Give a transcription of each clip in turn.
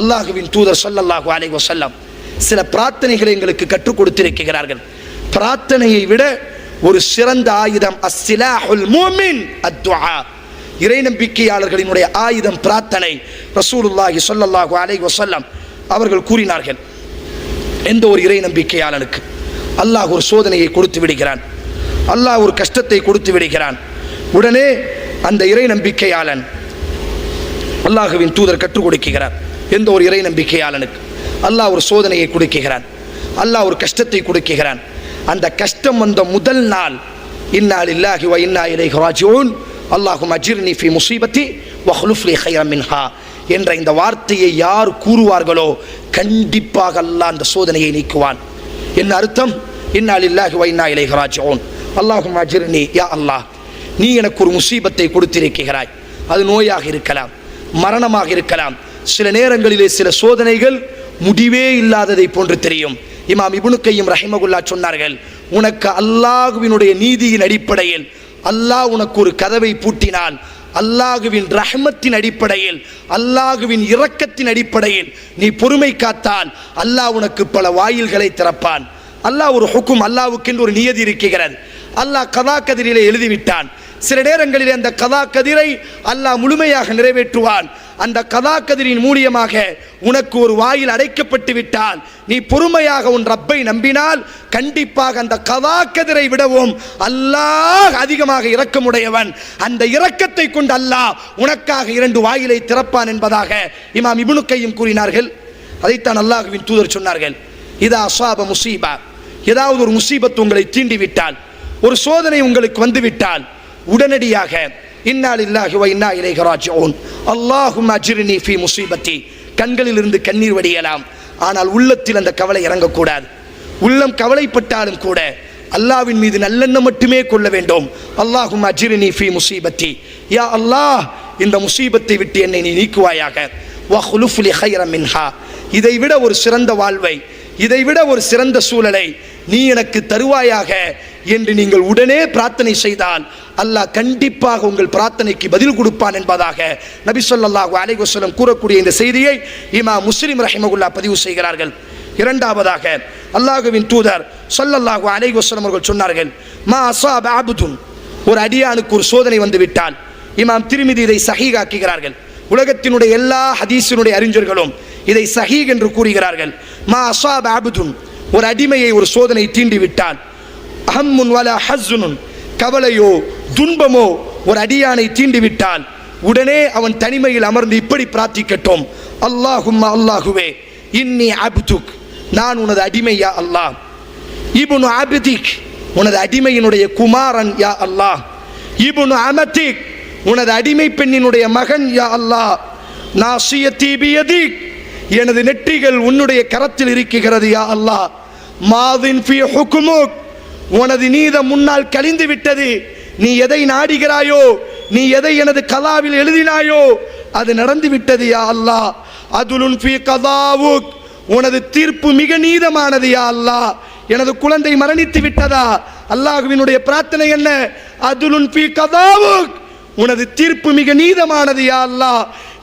அல்லாஹுவின் தூதர் ஸல்லல்லாஹு அலை வஸல்லம் சில பிரார்த்தனைகளை எங்களுக்கு கற்றுக் கொடுத்திருக்கிறார்கள். பிரார்த்தனையை விட ஒரு சிறந்த ஆயுதம் அஸ்ஸிலாஹுல் மூமின் அத்துஆ. இறை நம்பிக்கையாளர்களினுடைய ஆயுதம் பிரார்த்தனை ரசூலுல்லாஹி சொல்லல்லாஹு அலை வசல்லம் அவர்கள் கூறினார்கள். எந்த ஒரு இறை நம்பிக்கையாளனுக்கு அல்லாஹ் ஒரு சோதனையை கொடுத்து விடுகிறான். அல்லாஹ் ஒரு கஷ்டத்தை கொடுத்து விடுகிறான். உடனே அந்த இறை நம்பிக்கையாளன் அல்லாஹுவின் தூதர் கற்றுக் கொடுக்கிறார். எந்த ஒரு இறை நம்பிக்கையாளனுக்கு. அல்லாஹ் ஒரு சோதனையை கொடுக்குகிறான். அல்லாஹ் ஒரு கஷ்டத்தை கொடுக்குகிறான். அந்த கஷ்டம் வந்த முதல் நாள் இந்நாள் இல்லாஹி வ இன்னா இலை ராஜிஊன். அல்லாஹும் அஜிர்னி ஃபி முசீபத்தி வஹ்லுஃப்லி ஹைரம் மின்ஹா. என்ற இந்த வார்த்தையை யார் கூறுவார்களோ கண்டிப்பாக அல்லாஹ் அந்த சோதனையை நீக்குவான். என்ன அர்த்தம்? இந்நாள் இல்லாஹி வ இன்னா இலை ராஜிஊன். அல்லாஹும் அஜிர்னி யா அல்லாஹ். நீ எனக்கு ஒரு முசீபத்தை கொடுத்திருக்கிறாய். அது நோயாக இருக்கலாம் மரணமாக இருக்கலாம். சில நேரங்களிலே சில சோதனைகள் முடிவே இல்லாததை போன்று தெரியும். இமாம் இபுனு கையும் ரஹிமகுல்லா சொன்னார்கள் உனக்கு அல்லாஹுவினுடைய நீதியின் அடிப்படையில் அல்லாஹ் உனக்கு ஒரு கதவை பூட்டினான் அல்லாஹுவின் ரஹ்மத்தின் அடிப்படையில் அல்லாஹுவின் இரக்கத்தின் அடிப்படையில் நீ பொறுமை காத்தால் அல்லாஹ் உனக்கு பல வாயில்களை திறப்பான். அல்லாஹ் ஒரு ஹுக்கும் அல்லாஹ்வுக்கென்று ஒரு நியதி இருக்கிறது அல்லாஹ் கதா கதிரிலே எழுதிவிட்டான். சில நேரங்களில் அந்த கதா கதிரை அல்லாஹ் முழுமையாக நிறைவேற்றுவான். அந்த கதா கதிரின் மூலியமாக உனக்கு ஒரு வாயில் அடைக்கப்பட்டு விட்டால் நீ பொறுமையாக உன் ரப்பை நம்பினால் கண்டிப்பாக அந்த கதா கதிரை விடவும் அல்லாஹ் அதிகமாக இரக்கமுடையவன். அந்த இரக்கத்தை கொண்டு அல்லாஹ் உனக்காக இரண்டு வாயிலை திறப்பான் என்பதாக இமாம் இப்னு கூறினார்கள். அதைத்தான் அல்லாஹுவின் தூதர் சொன்னார்கள். இதா அசாப முசீபா. ஏதாவது ஒரு முசீபத் உங்களை தீண்டிவிட்டால் ஒரு சோதனை உங்களுக்கு வந்துவிட்டால் விட்டால் உடனடியாக இன்னா லில்லாஹி இன்னா இலைஹி ராஜிஊன். அல்லாஹும் அஜிரினி ஃபி முசீபத்தி. கண்களிலிருந்து கண்ணீர் வடியலாம். ஆனால் உள்ளத்தில் அந்த கவலை இறங்கக்கூடாது. உள்ளம் கவலைப்பட்டாலும் கூட அல்லாவின் மீது நல்லெண்ணம் மட்டுமே கொள்ள வேண்டும். அல்லாஹும் அஜிரினி ஃபி முசீபத்தி. யா அல்லாஹ் இந்த முசீபத்தை விட்டு என்னை நீ நீக்குவாயாக. வஹ்லுஃப்லி ஹைரம் மின்ஹா இதைவிட ஒரு சிறந்த வாழ்வை இதைவிட ஒரு சிறந்த சூழலை நீ எனக்கு தருவாயாக என்று நீங்கள் உடனே பிரார்த்தனை செய்தால் அல்லாஹ் கண்டிப்பாக உங்கள் பிரார்த்தனைக்கு பதில் கொடுப்பான் என்பதாக நபி சொல்லாஹு அலைஹி கூறக்கூடிய இந்த செய்தியை இமா முஸ்லிம் ரஹிமகுல்லா பதிவு செய்கிறார்கள். இரண்டாவதாக அல்லாஹுவின் தூதர் சொல்லல்லாஹு அலைஹி அவர்கள் சொன்னார்கள் மா அஸாப ஒரு அடியானுக்கு ஒரு சோதனை வந்து விட்டால் இமாம் திருமிதி இதை சஹீகாக்குகிறார்கள் உலகத்தினுடைய எல்லா ஹதீஸினுடைய அறிஞர்களும் இதை சஹீக் என்று கூறுகிறார்கள். மா அசாப் ஆபுதுன் ஒரு அடிமையை ஒரு சோதனை தீண்டி விட்டால் அஹம்முன் வல ஹஸ்ஸுனுன் கவலையோ துன்பமோ ஒரு அடியானை தீண்டி விட்டால் உடனே அவன் தனிமையில் அமர்ந்து இப்படி பிரார்த்திக்கட்டும். அல்லாஹும்ம அல்லாஹுவே இன்னி அப்துக் நான் உனது அடிமை யா அல்லாஹ். இபுனு அபிதிக் உனது அடிமையினுடைய குமாரன் யா அல்லாஹ். இபுனு அமதிக் உனது அடிமை பெண்ணினுடைய மகன் யா அல்லாஹ். நாசிய தீபியதிக் எனது நெற்றிகள் உன்னுடைய கரத்தில் இருக்கிறது யா அல்லாஹ். மாதின் உனது நீதம் முன்னால் கழிந்து விட்டது. நீ எதை நாடுகிறாயோ நீ எதை எனது கலாவில் எழுதினாயோ அது நடந்து விட்டது யா அல்லாஹ். அதுலுன் ஃபி கதாவுக். உனது தீர்ப்பு மிக நீதமானது யா அல்லா எனது குழந்தை மரணித்து விட்டதா? அல்லாஹுவினுடைய பிரார்த்தனை என்ன? அதுலுன் ஃபி கதாவுக். உனது தீர்ப்பு மிக நீதமானது யா அல்லா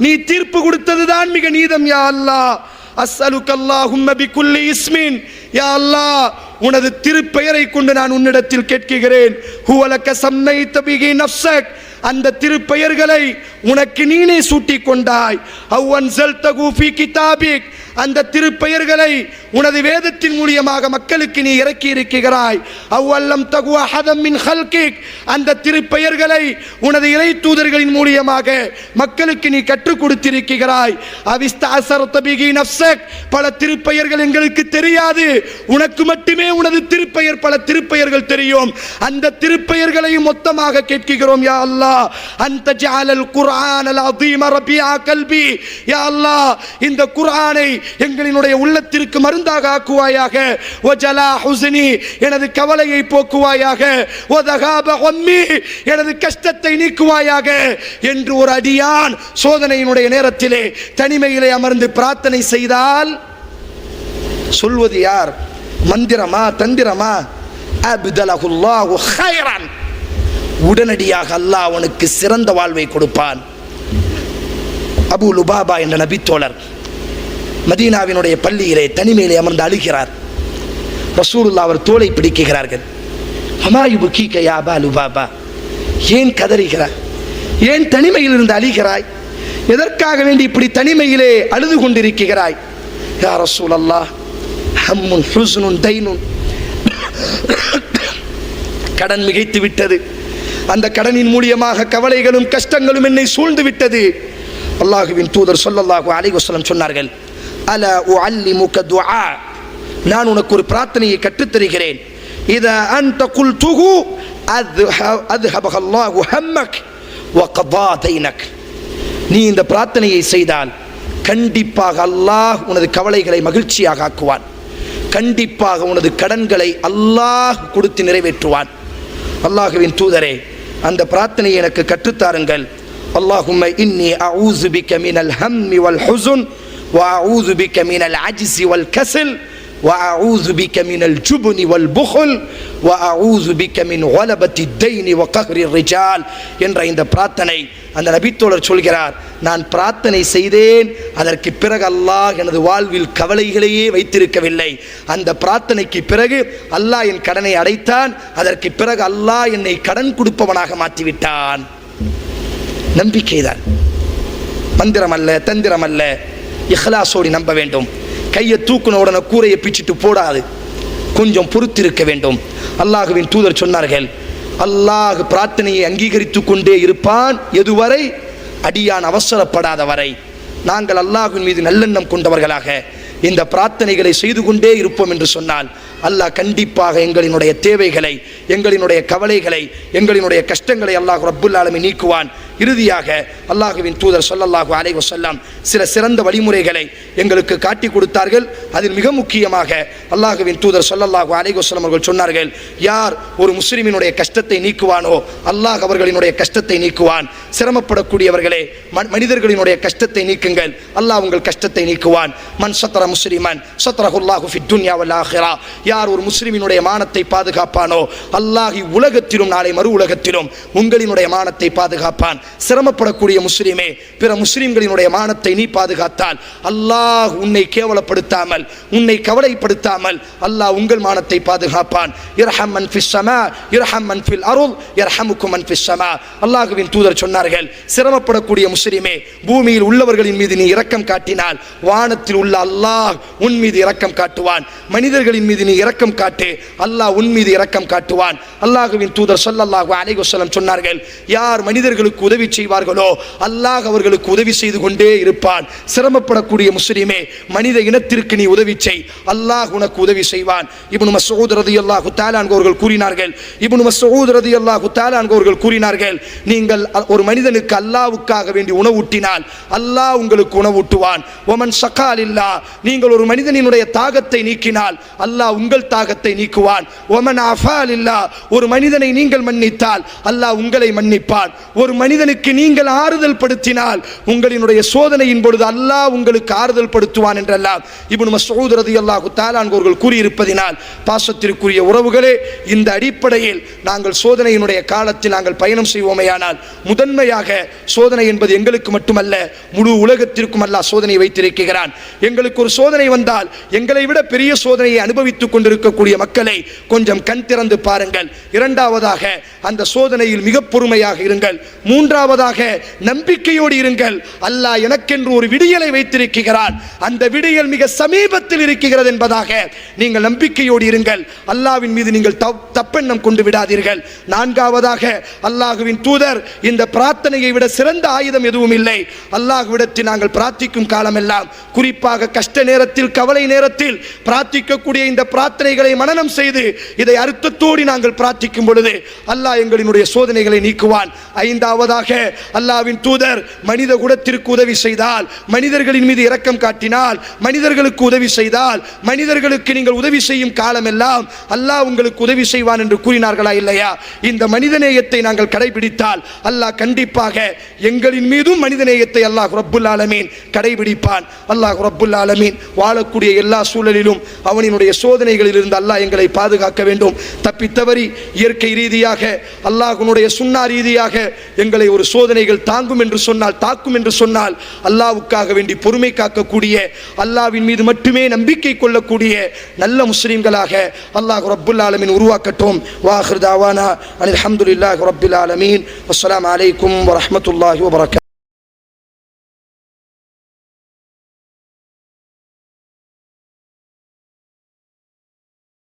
நீ தீர்ப்பு கொடுத்ததுதான் மிக நீதம் யா அல்லாஹ். அஸ்அலுக அல்லாஹும்ம பிகுல்லி இஸ்மின். யா அல்லாஹ் உனது திருப்பெயரை கொண்டு நான் உன்னிடத்தில் கேட்கிறேன் ஹுவலக்க சம்னை தபிகி நஃப்சக் அந்த திருப்பெயர்களை உனக்கு நீனே சூட்டிக் கொண்டாய். அவ்வன்சல் தகு ஃபி கிதாபிக். அந்த திருப்பெயர்களை உனது வேதத்தின் மூலியமாக மக்களுக்கு நீ இறக்கி இருக்கிறாய். அவ்வல்லம் தகுவ அஹதம் மின் ஹல்கிக். அந்த திருப்பெயர்களை உனது இறை தூதர்களின் மூலியமாக மக்களுக்கு நீ கற்றுக் கொடுத்திருக்கிறாய். அவிஸ்தாசரத்தபிகி நப்சக் பல திருப்பெயர்கள் எங்களுக்கு தெரியாது. உனக்கு மட்டுமே உனது திருப்பெயர் பல திருப்பெயர்கள் தெரியும். அந்த திருப்பெயர்களையும் மொத்தமாக கேட்கிறோம் யா அல்லா அந்த ஜாலல் குர்ஆன் அல் அதீம ரபியா கல்பி. யா அல்லாஹ் இந்த குர்ஆனை எங்களினுடைய உள்ளத்திற்கு மருந்து மருந்தாக ஆக்குவாயாக. எனது கவலையை போக்குவாயாக. வதகாப ஹம்மி எனது கஷ்டத்தை நீக்குவாயாக. என்று ஒரு அடியான் சோதனையினுடைய நேரத்திலே தனிமையிலே அமர்ந்து பிரார்த்தனை செய்தால் சொல்வது யார்? மந்திரமா தந்திரமா? அப்தலஹுல்லாஹு ஹைரன் உடனடியாக அல்லாஹ் அவனுக்கு சிறந்த வாழ்வை கொடுப்பான். அபு லுபாபா என்ற நபித்தோழர் மதீனாவினுடைய பள்ளியிலே தனிமையிலே அமர்ந்து அழுகிறார். ரசூலுல்லா அவர் தோலை பிடிக்குகிறார்கள் ஹமாயுபு கீக்க யா பாலு ஏன் கதறுகிறாய்? ஏன் தனிமையில் இருந்து அழிகிறாய்? எதற்காக வேண்டி இப்படி தனிமையிலே அழுது கொண்டிருக்கிறாய்? யா ரசூல் அல்லாஹ் ஹம்முன் ஹுசுனுன் தைனுன். கடன் மிகைத்து விட்டது. அந்த கடனின் மூலியமாக கவலைகளும் கஷ்டங்களும் என்னை சூழ்ந்து விட்டது. அல்லாஹுவின் தூதர் சொல்லல்லாஹு அலைவசலம் சொன்னார்கள் அல உஅல்லிமுக துஆ. நான் உனக்கு ஒரு பிரார்த்தனையை கற்றுத் தருகிறேன் இத அன்த குல்துஹு அது அல்லாஹு ஹம்மக் வகதா தைனக். நீ இந்த பிரார்த்தனையை செய்தால் கண்டிப்பாக அல்லாஹ் உனது கவலைகளை மகிழ்ச்சியாக ஆக்குவான். கண்டிப்பாக உனது கடன்களை அல்லாஹ் கொடுத்து நிறைவேற்றுவான். அல்லாஹுவின் தூதரே அந்த பிரார்த்தனையை எனக்கு கற்றுத்தாருங்கள் அல்லாஹும்ம இன்னி அஊது பிக்க மினல் ஹம்மி வல் ஹுசுன் وأعوذ بك من العجز والكسل وأعوذ بك من الجبن والبخل وأعوذ بك من غلبة الدين وقهر الرجال என்ற இந்த பிரார்த்தனை அந்த நபித்தோழர் சொல்கிறார் நான் பிரார்த்தனை செய்தேன் அதற்கு பிறகு அல்லாஹ் எனது வாழ்வில் கவலைகளையே வைத்திருக்கவில்லை அந்த பிரார்த்தனைக்கு பிறகு அல்லாஹ் என் கடனை அடைத்தான் அதற்கு பிறகு அல்லாஹ் என்னை கடன் கொடுப்பவனாக மாற்றிவிட்டான் நம்பிக்கைதான் மந்திரம் அல்ல தந்திரம் அல்ல இஹ்லாசோடி நம்ப வேண்டும். கையை தூக்குன உடனே கூரையை பிச்சுட்டு போடாது. கொஞ்சம் பொறுத்திருக்க வேண்டும். அல்லாஹுவின் தூதர் சொன்னார்கள் அல்லாஹ் பிரார்த்தனையை அங்கீகரித்து கொண்டே இருப்பான் எதுவரை? அடியான் அவசரப்படாத வரை. நாங்கள் அல்லாஹின் மீது நல்லெண்ணம் கொண்டவர்களாக இந்த பிரார்த்தனைகளை செய்து கொண்டே இருப்போம் என்று சொன்னால் அல்லாஹ் கண்டிப்பாக எங்களினுடைய தேவைகளை எங்களினுடைய கவலைகளை எங்களினுடைய கஷ்டங்களை அல்லாஹ் ரப்புல்லாலுமே நீக்குவான். இறுதியாக அல்லாஹுவின் தூதர் சொல்லல்லாஹு அலைஹி வசல்லாம் சில சிறந்த வழிமுறைகளை எங்களுக்கு காட்டி கொடுத்தார்கள். அதில் மிக முக்கியமாக அல்லாஹுவின் தூதர் சொல்லல்லாஹு அலைஹி வஸல்லம் அவர்கள் சொன்னார்கள் யார் ஒரு முஸ்லிமினுடைய கஷ்டத்தை நீக்குவானோ அல்லாஹ் அவர்களினுடைய கஷ்டத்தை நீக்குவான். சிரமப்படக்கூடியவர்களே மனிதர்களினுடைய கஷ்டத்தை நீக்குங்கள். அல்லாஹ் உங்கள் கஷ்டத்தை நீக்குவான். மன் சத்ர முஸ்லிமன் சத்ரஹுல்லாஹு ஃபித் துன்யா வல் ஆஹிரா. யார் ஒரு முஸ்லிமினுடைய மானத்தை பாதுகாப்பானோ அல்லாஹ் உலகத்திலும் நாளை மறு உலகத்திலும் உங்களினுடைய மானத்தை பாதுகாப்பான். சிரமப்படக்கூடிய முஸ்லீமே பிற முஸ்லீம்களினுடைய மானத்தை நீ பாதுகாத்தால் அல்லாஹ் உன்னை கேவலப்படுத்தாமல் உன்னை கவலைப்படுத்தாமல் அல்லாஹ் உங்கள் மானத்தை பாதுகாப்பான். இரஹம் மன் ஃபிஸ் இரஹம் மன் ஃபில் அருள் இரஹமுக்கும் மன் ஃபிஸ் தூதர் சொன்னார்கள் சிரமப்படக்கூடிய முஸ்லீமே பூமியில் உள்ளவர்களின் மீது நீ இரக்கம் காட்டினால் வானத்தில் உள்ள அல்லாஹ் உன் மீது இரக்கம் காட்டுவான். மனிதர்களின் மீது நீ இரக்கம் காட்டு அல்லாஹ் உன் மீது இரக்கம் காட்டுவான். அல்லாஹுவின் தூதர் சொல்லல்லாஹு அலைகுசலம் சொன்னார்கள் யார் மனிதர்களுக்கு உதவி செய்வார்களோ? அல்லாஹ் அவர்களுக்கு உதவி செய்து கொண்டே இருப்பான். சிரமப்படக்கூடிய முஸ்லிமே மனித இனத்திற்கு நீ உதவி செய். அல்லாஹ் உனக்கு உதவி செய்வான். இப்னு மஸ்ஊத் ரலியல்லாஹு தஆலா அவர்கள் கூறினார்கள். இப்னு மஸ்ஊத் ரலியல்லாஹு தஆலா அவர்கள் கூறினார்கள் நீங்கள் ஒரு மனிதனுக்கு அல்லாவுக்காக வேண்டி உணவூட்டினால் அல்லாஹ் உங்களுக்கு உணவூட்டுவான் ஒமன் சகால் இல்லா நீங்கள் ஒரு மனிதனினுடைய தாகத்தை நீக்கினால் அல்லாஹ் உங்கள் தாகத்தை நீக்குவான். ஒமன் அஃபால் இல்லா ஒரு மனிதனை நீங்கள் மன்னித்தால் அல்லாஹ் உங்களை மன்னிப்பான். ஒரு மனிதன் மனிதனுக்கு நீங்கள் ஆறுதல் படுத்தினால் உங்களினுடைய சோதனையின் பொழுது அல்லாஹ் உங்களுக்கு ஆறுதல் படுத்துவான் என்றெல்லாம் இப்போ நம்ம சகோதரதி அல்லாஹு தாலான்கோர்கள் கூறியிருப்பதினால் பாசத்திற்குரிய உறவுகளே இந்த அடிப்படையில் நாங்கள் சோதனையினுடைய காலத்தில் நாங்கள் பயணம் செய்வோமேயானால் முதன்மையாக சோதனை என்பது எங்களுக்கு மட்டுமல்ல முழு உலகத்திற்கும் அல்லாஹ் சோதனை வைத்திருக்கிறான். எங்களுக்கு ஒரு சோதனை வந்தால் எங்களை விட பெரிய சோதனையை அனுபவித்துக் கொண்டிருக்கக்கூடிய மக்களை கொஞ்சம் கண் திறந்து பாருங்கள். இரண்டாவதாக அந்த சோதனையில் மிக பொறுமையாக இருங்கள். மூன்றாவதாக நம்பிக்கையோடு இருங்கள். அல்லாஹ் எனக்கென்று ஒரு விடியலை வைத்திருக்கிறான் அந்த விடியல் மிக சமீபத்தில் இருக்கிறது என்பதாக நீங்கள் நம்பிக்கையோடு இருங்கள். அல்லாவின் மீது நீங்கள் தப்பெண்ணம் கொண்டு விடாதீர்கள். நான்காவதாக அல்லாஹுவின் தூதர் இந்த பிரார்த்தனையை விட சிறந்த ஆயுதம் எதுவும் இல்லை. அல்லாஹுவிடத்தில் நாங்கள் பிரார்த்திக்கும் காலமெல்லாம் குறிப்பாக கஷ்ட நேரத்தில் கவலை நேரத்தில் பிரார்த்திக்கக்கூடிய இந்த பிரார்த்தனைகளை மனநம் செய்து இதை அர்த்தத்தோடு நாங்கள் பிரார்த்திக்கும் பொழுது அல்லாஹ் எங்களினுடைய சோதனைகளை நீக்குவான். ஐந்தாவதாக அல்லாஹ்வின் தூதர் மனித குலத்திற்கு உதவி செய்தால் மனிதர்களின் மீது இரக்கம் காட்டினால் மனிதர்களுக்கு உதவி செய்தால் மனிதர்களுக்கு நீங்கள் உதவி செய்யும் காலமெல்லாம் அல்லாஹ் உங்களுக்கு உதவி செய்வான் என்று கூறினார்களா இல்லையா? இந்த மனிதநேயத்தை நாங்கள் கடைபிடித்தால் அல்லாஹ் கண்டிப்பாக எங்களின் மீதும் மனிதநேயத்தை அல்லாஹ் ரப்புல் ஆலமீன் கடைபிடிப்பான். அல்லாஹ் ரப்புல் ஆலமீன் வாழக்கூடிய எல்லா சூழலிலும் அவனினுடைய சோதனைகளில் இருந்து அல்லாஹ் எங்களை பாதுகாக்க வேண்டும். தப்பித்தவறி இயற்கை ரீதியாக அல்லாஹனுடைய சுண்ணா ரீதியாக எங்களை ஒரு சோதனைகள் தாங்கும் என்று சொன்னால் தாக்கும் என்று சொன்னால் அல்லாவுக்காக வேண்டி பொறுமை காக்கக்கூடிய அல்லாவின் மீது மட்டுமே நம்பிக்கை கொள்ளக்கூடிய நல்ல முஸ்லீம்களாக அல்லாஹ் ரப்புல் ஆலமீன் உருவாக்கட்டும். வாஹர் தாவானா. அலி அஹமதுல்லாஹ் ரப்புல் ஆலமீன். அஸ்லாம் அலைக்கும் வரமத்துல்லாஹி வபரகாத்துஹு